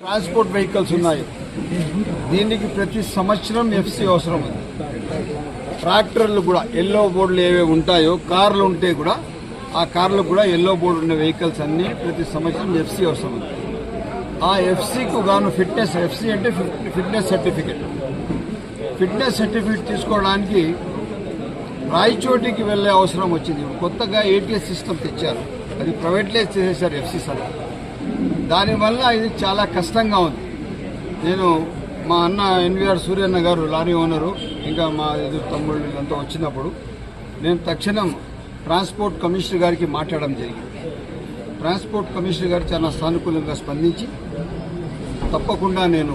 Transport vehicles ఉన్నాయి. దీనికి ప్రతి సంవత్సరం ఎఫ్సి అవసరం. ఉంది ట్రాక్టర్లు కూడా ఎల్లో బోర్డులు ఏవే ఉంటాయో కార్లు ఉంటే కూడా ఆ కార్లు కూడా ఎల్లో బోర్డు ఉన్న వెహికల్స్ అన్ని ప్రతి సంవత్సరం ఎఫ్సి అవసరం. ఉంది ఆ ఎఫ్సికు గాను ఫిట్నెస్ ఎఫ్సి అంటే ఫిట్నెస్ సర్టిఫికెట్. ఫిట్నెస్ సర్టిఫికెట్ తీసుకోవడానికి రాయచోటికి వెళ్ళే అవసరం వచ్చింది. కొత్తగా ఏటీఎస్ సిస్టమ్ తెచ్చారు. అది ప్రైవేట్లైజ్ చేసేసారు ఎఫ్సి సార్ దానివల్ల ఇది చాలా కష్టంగా ఉంది. నేను మా అన్న ఎన్వీఆర్ సూర్యన్న గారు లారీ ఓనరు ఇంకా మా ఎదురు తమ్ముళ్ళు వీళ్ళంతా వచ్చినప్పుడు నేను తక్షణం ట్రాన్స్పోర్ట్ కమిషనర్ గారికి మాట్లాడడం జరిగింది. ట్రాన్స్పోర్ట్ కమిషనర్ గారు చాలా సానుకూలంగా స్పందించి తప్పకుండా నేను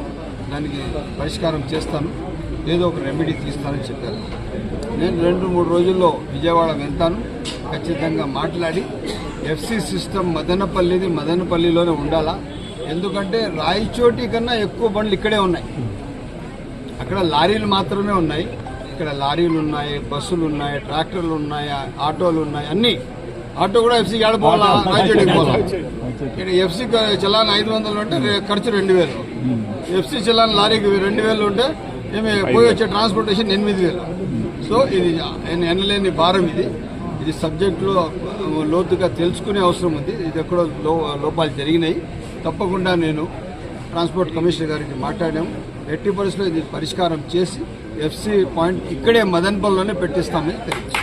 దానికి పరిష్కారం చేస్తాను. ఏదో ఒక రెమెడీ తీస్తానని చెప్పారు. నేను రెండు మూడు రోజుల్లో విజయవాడ వెళ్తాను. ఖచ్చితంగా మాట్లాడి ఎఫ్సి సిస్టమ్ మదనపల్లిది మదనపల్లిలోనే ఉండాలా? ఎందుకంటే రాయచోటి కన్నా ఎక్కువ బండ్లు ఇక్కడే ఉన్నాయి. అక్కడ లారీలు మాత్రమే ఉన్నాయి. ఇక్కడ లారీలు ఉన్నాయి బస్సులు ఉన్నాయి ట్రాక్టర్లు ఉన్నాయి ఆటోలు ఉన్నాయి అన్ని. ఆటో కూడా ఎఫ్సీకి ఆడపోవాలా? రాయచోటికి పోవాలి? ఇక్కడ ఎఫ్సీ చలాన్ ఐదు వందలు ఉంటే ఖర్చు రెండు వేలు. ఎఫ్సీ చలాన్ లారీకి రెండు వేలు ఉంటే ఏమి పోయి వచ్చే ట్రాన్స్పోర్టేషన్ ఎనిమిది వేలు. సో ఇది ఎన- ఎనలేని భారం ఇది. ఇది సబ్జెక్టులో లోతుగా తెలుసుకునే అవసరం ఉంది. ఇది ఎక్కడో లో లోపాలు జరిగినాయి. తప్పకుండా నేను ట్రాన్స్పోర్ట్ కమిషనర్ గారికి మాట్లాడాము. ఎట్టి పరిస్థితుల్లో ఇది పరిష్కారం చేసి ఎఫ్సి పాయింట్ ఇక్కడే మదన్పల్లిలోనే పెట్టిస్తామని తెలియదు